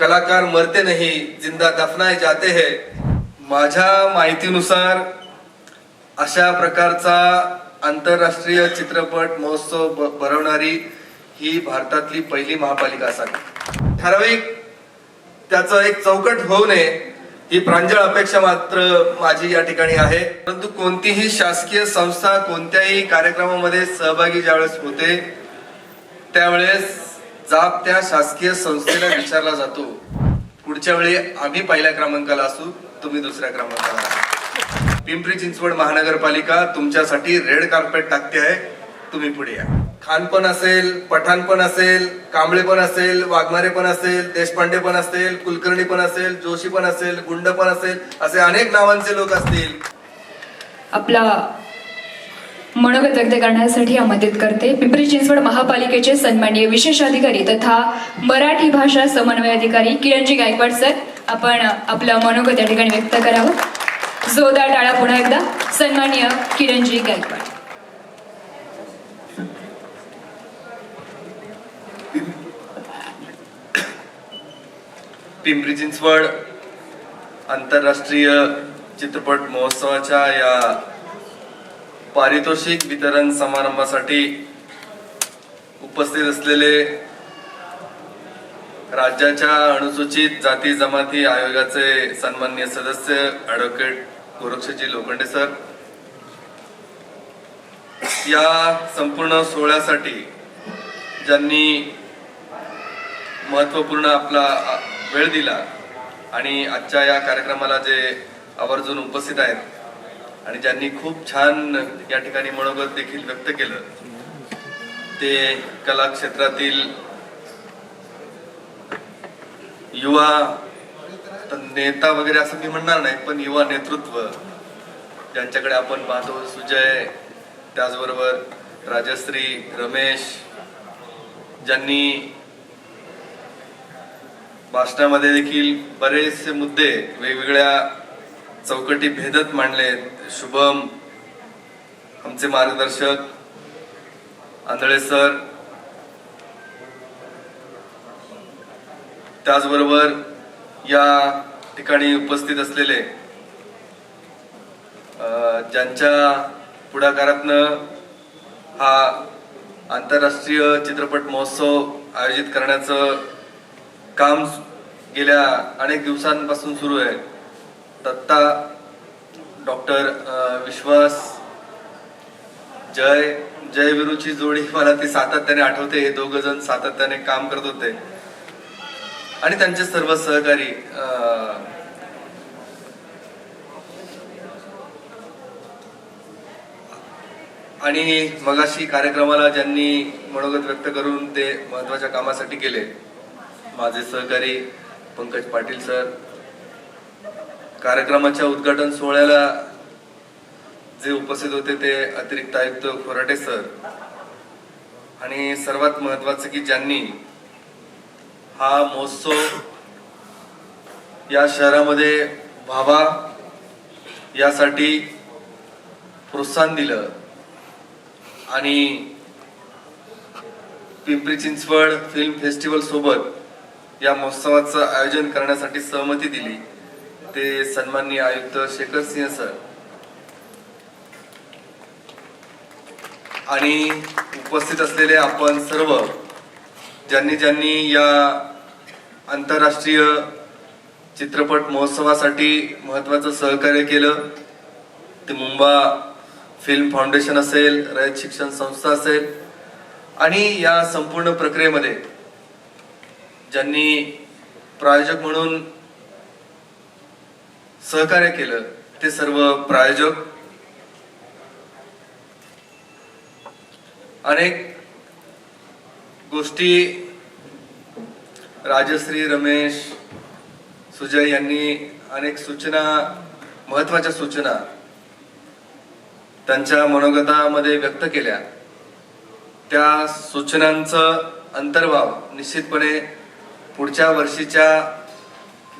कलाकार मरते नाही जिंदा दफनाय जाते है. माझ्या माहितीनुसार अशा प्रकारचा आंतरराष्ट्रीय चित्रपट महोत्सव ब- भरवणारी ही भारतातली पहिली महापालिका असावी. ठराविक त्याचं एक चौकट होऊ नये ही प्रांजळ अपेक्षा मात्र माझी या ठिकाणी आहे. परंतु कोणतीही शासकीय संस्था कोणत्याही कार्यक्रमामध्ये सहभागी ज्यावेळेस होते त्यावेळेस जाब त्या शासकीय संस्थेला विचारला जातो. पुढच्या वेळी आम्ही पहिल्या क्रमांकाला असू तुम्ही दुसऱ्या क्रमांकाला. पिंपरी चिंचवड महानगरपालिका तुमच्यासाठी रेड कार्पेट टाकते आहे. तुम्ही पुढे या. खान पण असेल पठाण पण असेल कांबळे पण असेल वाघमारे पण असेल देशपांडे पण असेल कुलकर्णी पण असेल जोशी पण असेल गुंड पण असेल असे अनेक नावांचे लोक असतील. आपला मनोगत व्यक्त करण्यासाठी आमंत्रित करते. पिंपरी चिंचवड महापालिकेचे सन्माननीय विशेष अधिकारी तथा मराठी भाषा समन्वय अधिकारी किरणजी गायकवाड सर आपण आपलं मनोगत या ठिकाणी व्यक्त करावं. जोरदार टाळा पुन्हा एकदा. सन्माननीय किरणजी गायकवाड. पिंपरी चिंचवड आंतरराष्ट्रीय चित्रपट महोत्सवाच्या या पारितोषिक वितरण समारंभासाठी उपस्थित असलेले राज्याच्या अनुसूचित जाती जमाती आयोगाचे सन्माननीय सदस्य ॲडव्होकेट गोरक्षजी लोखंडे सर. या संपूर्ण सोहळ्यासाठी ज्यांनी महत्त्वपूर्ण आपला वेळ दिला आणि आजच्या या कार्यक्रमाला जे आवर्जून उपस्थित आहेत आणि ज्यांनी खूप छान या ठिकाणी मनोगत देखील व्यक्त केलं ते कला क्षेत्रातील युवा नेता वगैरे असं मी म्हणणार नाही पण युवा नेतृत्व ज्यांच्याकडे आपण पाहतो सुजय त्याचबरोबर राजश्री रमेश ज्यांनी भाषणामध्ये देखील बरेचसे मुद्दे वेगवेगळ्या चौकटी भेदत मांडलेत शुभम आमचे मार्गदर्शक आंधळे सर. त्याचबरोबर या ठिकाणी उपस्थित असलेले ज्यांच्या पुढाकारातनं हा आंतरराष्ट्रीय चित्रपट महोत्सव आयोजित करण्याचं काम गेल्या अनेक दिवसांपासून सुरू आहे. दत्ता डॉक्टर विश्वास जय जय विरूची जोडी मला ती सातत्याने आठवते. हे दोघ जण सातत्याने काम करत होते. आणि त्यांचे सर्व सहकारी आणि मगाशी कार्यक्रमाला ज्यांनी मनोगत व्यक्त करून ते महत्त्वाच्या कामासाठी गेले. माझे सहकारी पंकज पाटील सर कार्यक्रमाच्या उद्घाटन सोहळ्याला जे उपस्थित होते ते अतिरिक्त आयुक्त खोराटे सर आणि सर्वात महत्वाचं की ज्यांनी हा महोत्सव या शहरामध्ये व्हावा यासाठी प्रोत्साहन दिलं. आणि पिंपरी चिंचवड फिल्म फेस्टिवल सोबत या महोत्सवाचं आयोजन करण्यासाठी सहमती दिली. ते सन्माननीय आयुक्त शेखर सिंह सर. आणि उपस्थित असलेले आपण सर्व ज्यांनी ज्यांनी या आंतरराष्ट्रीय चित्रपट महोत्सवासाठी महत्वाचं सहकार्य केलं ते मुंबा फिल्म फाउंडेशन असेल रयत शिक्षण संस्था असेल आणि या संपूर्ण प्रक्रियेमध्ये ज्यांनी प्रायोजक म्हणून सहकार्य केलं ते सर्व प्रायोजक अनेक गोष्टी राजश्री रमेश सुजय यांनी अनेक सूचना महत्त्वाच्या सूचना त्यांच्या मनोगतामध्ये व्यक्त केल्या. त्या सूचनांचं अंतर्भाव निश्चितपणे पुढच्या वर्षीच्या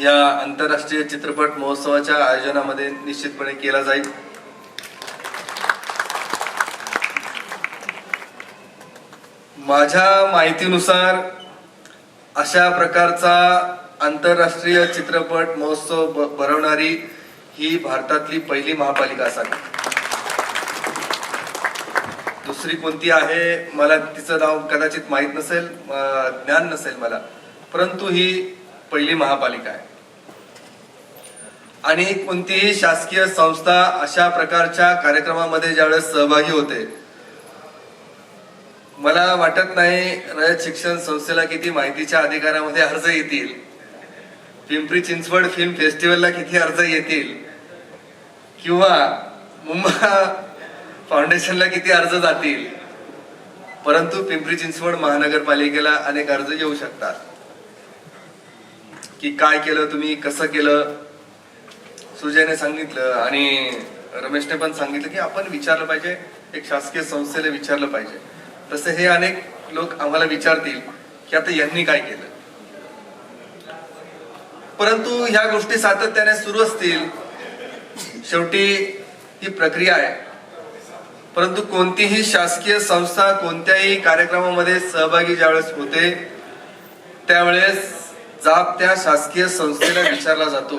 या आंतरराष्ट्रीय चित्रपट महोत्सवाच्या आयोजनामध्ये निश्चितपणे केला जाईल. माझ्या माहितीनुसार अशा प्रकारचा आंतरराष्ट्रीय चित्रपट महोत्सव ब- भरवणारी ही भारतातली पहिली महापालिका असावी. दुसरी कोणती आहे मला तिचं नाव कदाचित माहीत नसेल ज्ञान नसेल मला. परंतु ही पहिली महापालिका आहे. आणि कोणतीही शासकीय संस्था अशा प्रकारच्या कार्यक्रमामध्ये ज्यावेळेस सहभागी होते मला वाटत नाही रयत शिक्षण संस्थेला किती माहितीच्या अधिकारामध्ये अर्ज येतील पिंपरी चिंचवड फिल्म फेस्टिवलला किती अर्ज येतील किंवा मुंबा फाउंडेशनला किती अर्ज जातील परंतु पिंपरी चिंचवड महानगरपालिकेला अनेक अर्ज येऊ शकतात. की काय केलं तुम्ही कसं केलं? सुजयने सांगितलं आणि रमेशने पण सांगितलं की आपण विचारलं पाहिजे एक शासकीय संस्थेला विचारलं पाहिजे. तसे हे अनेक लोक आम्हाला विचारतील की आता यांनी काय केलं. परंतु ह्या गोष्टी सातत्याने सुरू असतील. शेवटी ही प्रक्रिया आहे. परंतु कोणतीही शासकीय संस्था कोणत्याही कार्यक्रमामध्ये सहभागी ज्यावेळेस होते त्यावेळेस जाब त्या शासकीय संस्थेला विचारला जातो.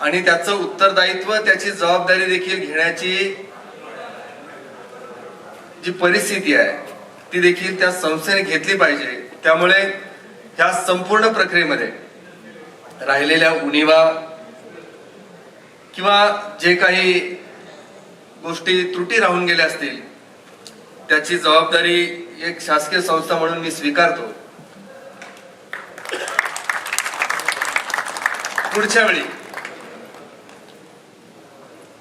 आणि त्याचं उत्तरदायित्व त्याची जबाबदारी देखील घेण्याची जी परिस्थिती आहे ती देखील त्या संस्थेने घेतली पाहिजे. त्यामुळे ह्या संपूर्ण प्रक्रियेमध्ये राहिलेल्या उणीवा किंवा जे काही गोष्टी त्रुटी राहून गेल्या असतील त्याची जबाबदारी एक शासकीय संस्था म्हणून मी स्वीकारतो. पुढच्या वेळी.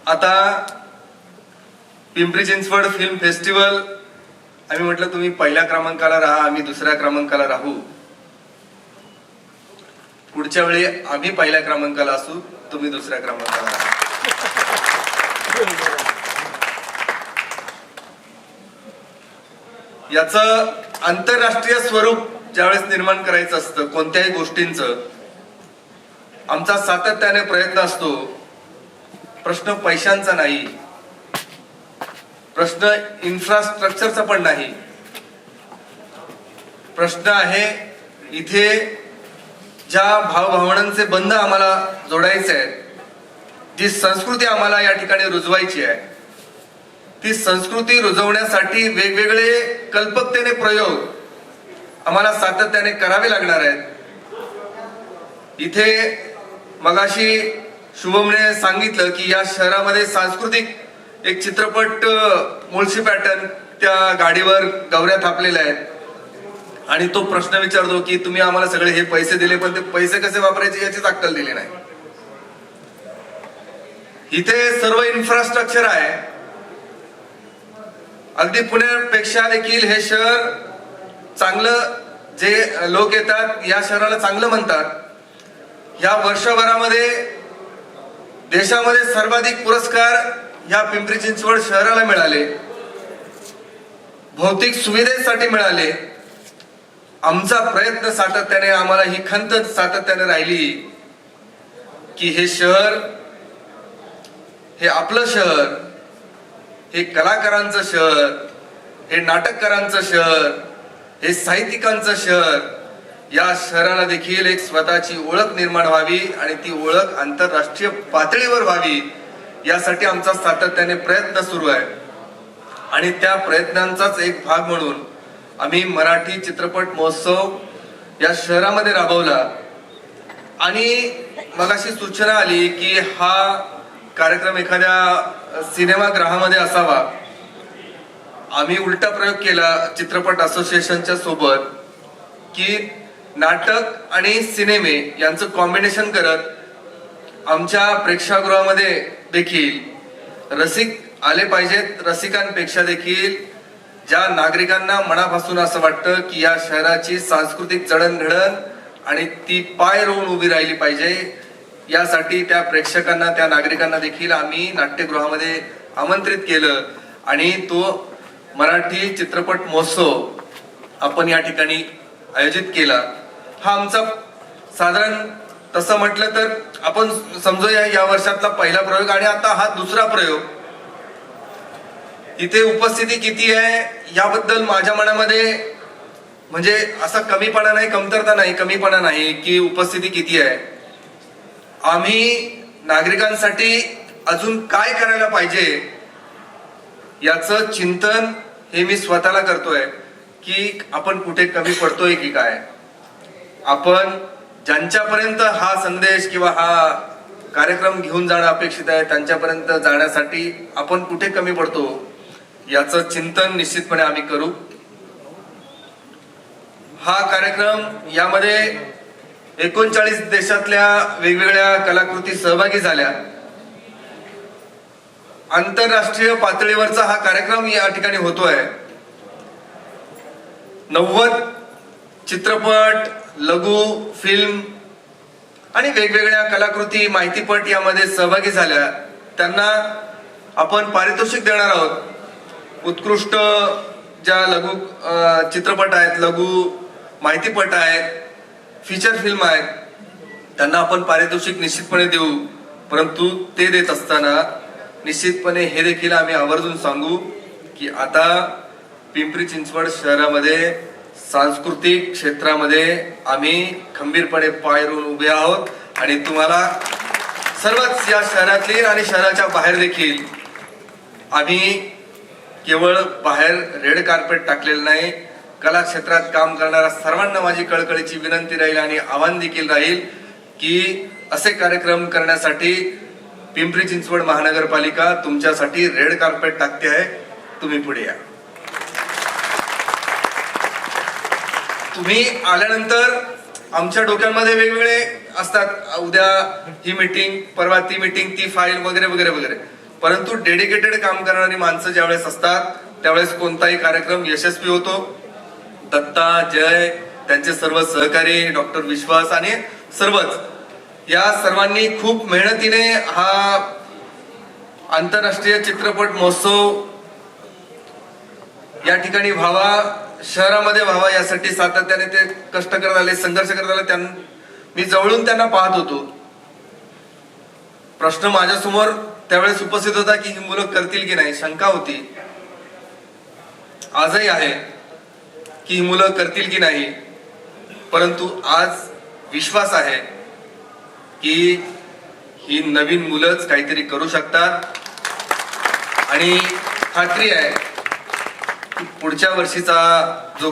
आता पिंपरी चिंचवड फिल्म फेस्टिवल आम्ही म्हटलं तुम्ही पहिल्या क्रमांकाला राहा आम्ही दुसऱ्या क्रमांकाला राहू. पुढच्या वेळी आम्ही पहिल्या क्रमांकाला असू तुम्ही दुसऱ्या क्रमांकाला राहा. याचं आंतरराष्ट्रीय स्वरूप ज्यावेळेस निर्माण करायचं असतं कोणत्याही गोष्टींचं आमचा सातत्याने प्रयत्न असतो. प्रश्न पैशांचा नाही. प्रश्न इन्फ्रास्ट्रक्चरचा पण नाही. प्रश्न आहे इथे ज्या भावभावनांचे बंध आम्हाला जोडायचे आहेत जी संस्कृती आम्हाला या ठिकाणी रुजवायची आहे ती संस्कृती रुजवण्यासाठी वेगवेगळे कल्पकतेने प्रयोग आम्हाला सातत्याने करावे लागणार आहेत. इथे मगाशी शुभमने सांगितलं की या शहरामध्ये सांस्कृतिक एक चित्रपट मुळशी पॅटर्न त्या गाडीवर गवऱ्या थापलेल्या आहेत. आणि तो प्रश्न विचारतो की तुम्ही आम्हाला सगळे हे पैसे दिले पण ते पैसे कसे वापरायचे याचीच अक्कल दिली नाही. इथे सर्व इन्फ्रास्ट्रक्चर आहे. अगदी पुण्यापेक्षा देखील हे शहर चांगलं जे लोक येतात या शहराला चांगलं म्हणतात. या वर्षभरामध्ये देशामध्ये सर्वाधिक पुरस्कार या पिंपरी चिंचवड शहराला मिळाले. भौतिक सुविधेसाठी मिळाले. आमचा प्रयत्न सातत्याने आम्हाला ही खंत सातत्याने राहिली की हे शहर हे आपलं शहर हे कलाकारांचं शहर हे नाटककारांचं शहर हे साहित्यिकांचं शहर या शहराला देखील एक स्वतःची ओळख निर्माण व्हावी आणि ती ओळख आंतरराष्ट्रीय पातळीवर व्हावी यासाठी आमचा सातत्याने प्रयत्न सुरू आहे. आणि त्या प्रयत्नांचाच एक भाग म्हणून आम्ही मराठी चित्रपट महोत्सव या शहरामध्ये राबवला. आणि मग अशी सूचना आली की हा कार्यक्रम एखाद्या सिनेमागृहामध्ये असावा. आम्ही उलटा प्रयोग केला चित्रपट असोसिएशनच्या सोबत की नाटक आणि सिनेमे यांचं कॉम्बिनेशन करत आमच्या प्रेक्षागृहामध्ये देखील रसिक आले पाहिजेत. रसिकांपेक्षा देखील ज्या नागरिकांना मनापासून असं वाटतं की या शहराची सांस्कृतिक जडणघडण आणि ती पाय रोवून उभी राहिली पाहिजे यासाठी त्या प्रेक्षकांना त्या नागरिकांना देखील आम्ही नाट्यगृहामध्ये आमंत्रित केलं. आणि तो मराठी चित्रपट महोत्सव आपण या ठिकाणी आयोजित केला. हा आमचा साधारण तसं म्हटलं तर आपण समजूया या वर्षातला पहिला प्रयोग आणि आता हा दुसरा प्रयोग. इथे उपस्थिती किती आहे याबद्दल माझ्या मनामध्ये म्हणजे असा कमीपणा नाही कमतरता नाही कमीपणा नाही की उपस्थिती किती आहे. आम्ही नागरिकांसाठी अजून काय करायला पाहिजे याचं चिंतन हे मी स्वतःला करतोय की आपण कुठे कमी पडतोय की काय. आपण ज्यांच्यापर्यंत हा संदेश किंवा हा कार्यक्रम घेऊन जाणं अपेक्षित आहे त्यांच्यापर्यंत जाण्यासाठी आपण कुठे कमी पडतो याचं चिंतन निश्चितपणे आम्ही करू. हा कार्यक्रम यामध्ये एकोणचाळीस देशातल्या वेगवेगळ्या कलाकृती सहभागी झाल्या. आंतरराष्ट्रीय पातळीवरचा हा कार्यक्रम या ठिकाणी होतोय. नव्वद चित्रपट लघु फिल्म आणि वेगवेगळ्या कलाकृती माहितीपट यामध्ये सहभागी झाल्या. त्यांना आपण पारितोषिक देणार आहोत. उत्कृष्ट ज्या लघु चित्रपट आहेत लघु माहितीपट आहेत फीचर फिल्म आहेत त्यांना आपण पारितोषिक निश्चितपणे देऊ. परंतु ते देत असताना निश्चितपणे हे देखील आम्ही आवर्जून सांगू की आता पिंपरी चिंचवड शहरामध्ये सांस्कृतिक क्षेत्रामध्ये आम्ही खंबीरपणे पायरून उभे आहोत आणि तुम्हाला सर्वच या शहरातली आणि शहराच्या बाहेर देखील आम्ही केवळ बाहेर रेड कार्पेट टाकलेलं नाही कला क्षेत्रात काम करणाऱ्या सर्वांना माझी कळकळीची विनंती राहील आणि आव्हान देखील राहील की असे कार्यक्रम करण्यासाठी पिंपरी चिंचवड महानगरपालिका तुमच्यासाठी रेड कार्पेट टाकते आहे. तुम्ही पुढे या. तुम्ही आल्यानंतर आमच्या डोक्यांमध्ये वेगवेगळे असतात. उद्या ही मीटिंग परवा ती मीटिंग ती फाईल वगैरे वगैरे वगैरे. परंतु डेडिकेटेड काम करणारी माणसं ज्यावेळेस असतात त्यावेळेस कोणताही कार्यक्रम यशस्वी होतो. दत्ता जय त्यांचे सर्व सहकारी डॉक्टर विश्वास आणि सर्वच. या सर्वांनी खूप मेहनतीने हा आंतरराष्ट्रीय चित्रपट महोत्सव या ठिकाणी व्हावा. शहरामध्ये व्हावा यासाठी सातत्याने ते कष्ट करत आले संघर्ष करत आले. त्यां मी जवळून त्यांना पाहत होतो. प्रश्न माझ्यासमोर त्यावेळेस उपस्थित होता की ही मुलं करतील की नाही. शंका होती. आजही आहे की ही मुलं करतील की नाही. परंतु आज विश्वास आहे की ही नवीन मुलंच काहीतरी करू शकतात. आणि खात्री आहे पुढच्या वर्षीचा जो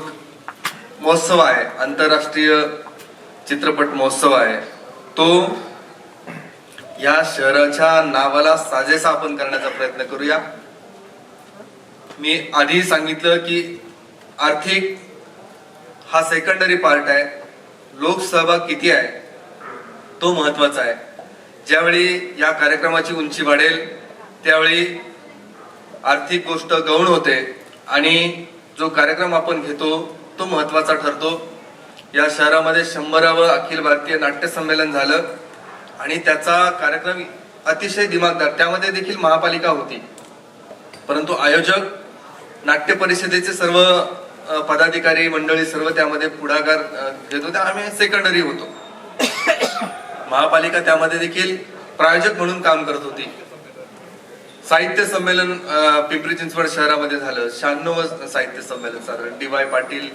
महोत्सव आहे आंतरराष्ट्रीय चित्रपट महोत्सव आहे तो या शहराच्या नावाला साजेसा आपण करण्याचा प्रयत्न करूया. मी आधी सांगितलं की आर्थिक हा सेकंडरी पार्ट आहे. लोकसहभाग किती आहे तो महत्त्वाचा आहे. ज्यावेळी या कार्यक्रमाची उंची वाढेल त्यावेळी आर्थिक गोष्ट गौण होते. आणि जो कार्यक्रम आपण घेतो तो महत्त्वाचा ठरतो. या शहरामध्ये शंभरावं अखिल भारतीय नाट्य संमेलन झालं आणि त्याचा कार्यक्रम अतिशय दिमागदार त्यामध्ये देखील महापालिका होती. परंतु आयोजक नाट्य परिषदेचे सर्व पदाधिकारी मंडळी सर्व त्यामध्ये पुढाकार घेत होते. आम्ही सेकंडरी होतो. महापालिका त्यामध्ये देखील प्रायोजक म्हणून काम करत होती. साहित्य संमेलन पिंपरी चिंचवड शहरामध्ये झालं. शहाण्णव साहित्य संमेलन साधारण. डी वाय पाटील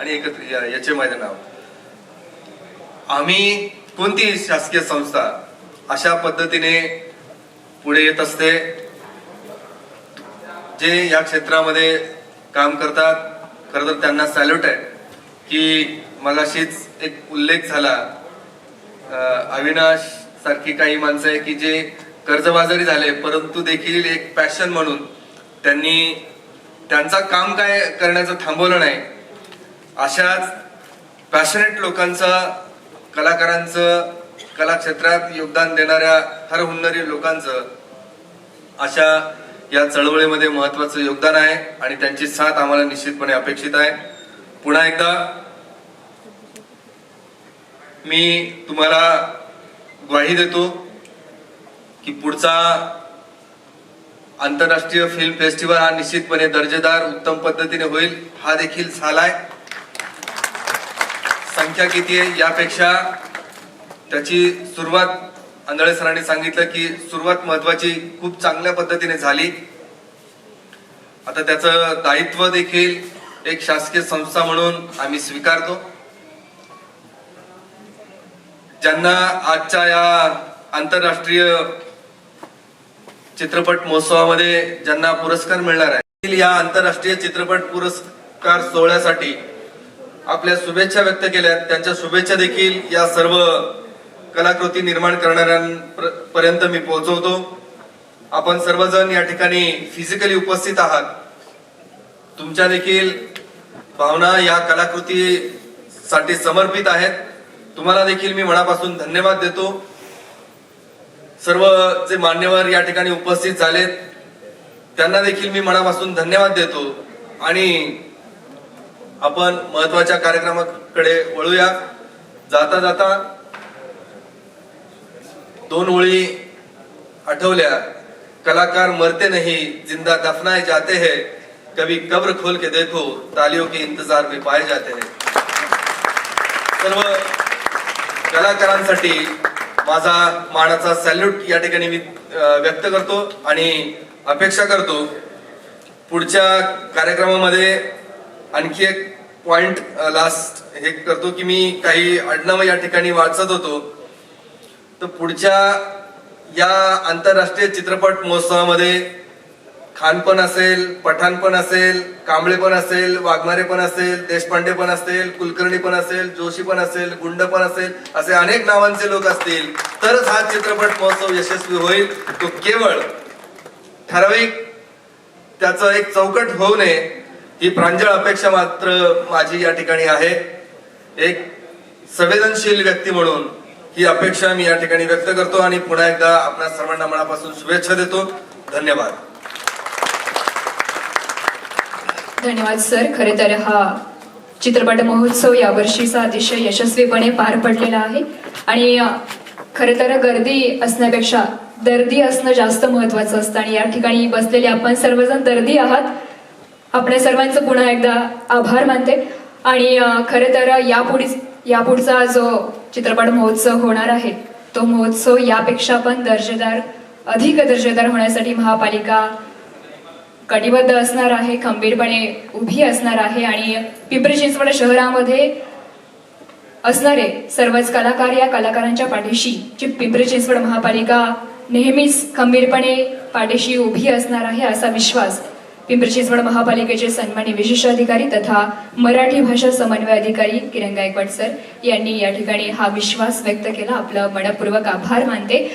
आणि एकत्र याचे माझे नाव. आम्ही कोणती शासकीय संस्था अशा पद्धतीने पुढे येत असते जे या क्षेत्रामध्ये काम करतात? खरं तर त्यांना सॅल्यूट आहे की मगाशीच एक उल्लेख झाला अविनाश सारखी काही माणसं आहे की जे कर्जबाजारी झाले परंतु देखील एक पॅशन म्हणून त्यांनी त्यांचा काम काय करण्याचं थांबवलं नाही. अशाच पॅशनेट लोकांचा कलाकारांचं कला क्षेत्रात योगदान देणाऱ्या हर हुन्नरी लोकांचं अशा या चळवळीमध्ये महत्वाचं योगदान आहे आणि त्यांची साथ आम्हाला निश्चितपणे अपेक्षित आहे. पुन्हा एकदा मी तुम्हाला ग्वाही देतो. की पुढचा आंतरराष्ट्रीय फिल्म फेस्टिवल हा निश्चितपणे दर्जेदार उत्तम पद्धतीने होईल हा देखील झालाय. संख्या किती आहे यापेक्षा त्याची सुरुवात आंधळे सरांनी सांगितलं की सुरुवात महत्वाची खूप चांगल्या पद्धतीने झाली. आता त्याचं दायित्व देखील एक शासकीय संस्था म्हणून आम्ही स्वीकारतो. ज्यांना आजच्या या आंतरराष्ट्रीय चित्रपट महोत्सवामध्ये ज्यांना पुरस्कार मिळणार आहे या आंतरराष्ट्रीय चित्रपट पुरस्कार सोहळ्यासाठी आपल्या शुभेच्छा व्यक्त केल्या त्यांच्या शुभेच्छा देखील या सर्व कलाकृती निर्माण करणाऱ्यांपर्यंत मी पोहोचवतो. आपण सर्वजण या ठिकाणी फिजिकली उपस्थित आहात. तुमच्या देखील भावना या कलाकृती साठी समर्पित आहेत. तुम्हाला देखील मी मनापासून धन्यवाद देतो. सर्व जे मान्यवर या ठिकाणी उपस्थित झालेत त्यांना देखील मी मनापासून धन्यवाद देतो. आणि आपण महत्त्वाच्या कार्यक्रमाकडे वळूया. जाता जाता दोन ओळी आठवल्या. कलाकार मरते नहीं जिंदा दफनाए जाते हैं. कभी कब्र खोल के देखो तालियों के इंतजार में पाए जाते हैं. सर्व कलाकारांसाठी माझा मानाचा सॅल्यूट या ठिकाणी मी व्यक्त करतो आणि अपेक्षा करतो पुढच्या कार्यक्रमामध्ये आणखी एक पॉइंट लास्ट हे करतो की मी काही आडनावं या ठिकाणी वाचत होतो. तर पुढच्या या आंतरराष्ट्रीय चित्रपट महोत्सवामध्ये खानपण असेल पठाण पण असेल कांबळे पण असेल वाघमारे पण असेल देशपांडे पण असेल कुलकर्णी पण असेल जोशी पण असेल गुंड पण असेल असे अनेक नावांचे लोक असतील. तरच हा चित्रपट महोत्सव यशस्वी होईल. तो केवळ ठराविक त्याचं एक चौकट होऊ नये ही प्रांजळ अपेक्षा मात्र माझी या ठिकाणी आहे. एक संवेदनशील व्यक्ती म्हणून ही अपेक्षा मी या ठिकाणी व्यक्त करतो आणि पुन्हा एकदा आपल्या सर्वांना मनापासून शुभेच्छा देतो. धन्यवाद. धन्यवाद सर. खरे तर हा चित्रपट महोत्सव यावर्षीचा अतिशय यशस्वीपणे पार पडलेला आहे. आणि अ, खरे तर गर्दी असण्यापेक्षा दर्दी असणं जास्त महत्वाचं असतं. आणि या ठिकाणी बसलेले आपण सर्वजण दर्दी आहात. आपल्या सर्वांचं पुन्हा एकदा आभार मानते. आणि खरं खरे तर यापुढे यापुढचा जो चित्रपट महोत्सव होणार आहे तो महोत्सव यापेक्षा पण दर्जेदार अधिक दर्जेदार होण्यासाठी महापालिका कटिबद्ध असणार आहे खंबीरपणे उभी असणार आहे आणि पिंपरी चिंचवड शहरामध्ये असणारे सर्वच कलाकार या कलाकारांच्या पाठीशी जी पिंपरी चिंचवड महापालिका नेहमीच खंबीरपणे पाठीशी उभी असणार आहे असा विश्वास पिंपरी चिंचवड महापालिकेचे सन्मानी विशेष अधिकारी तथा मराठी भाषा समन्वय अधिकारी किरण गायकवाड सर यांनी या ठिकाणी हा विश्वास व्यक्त केला. आपलं मनपूर्वक आभार मानते.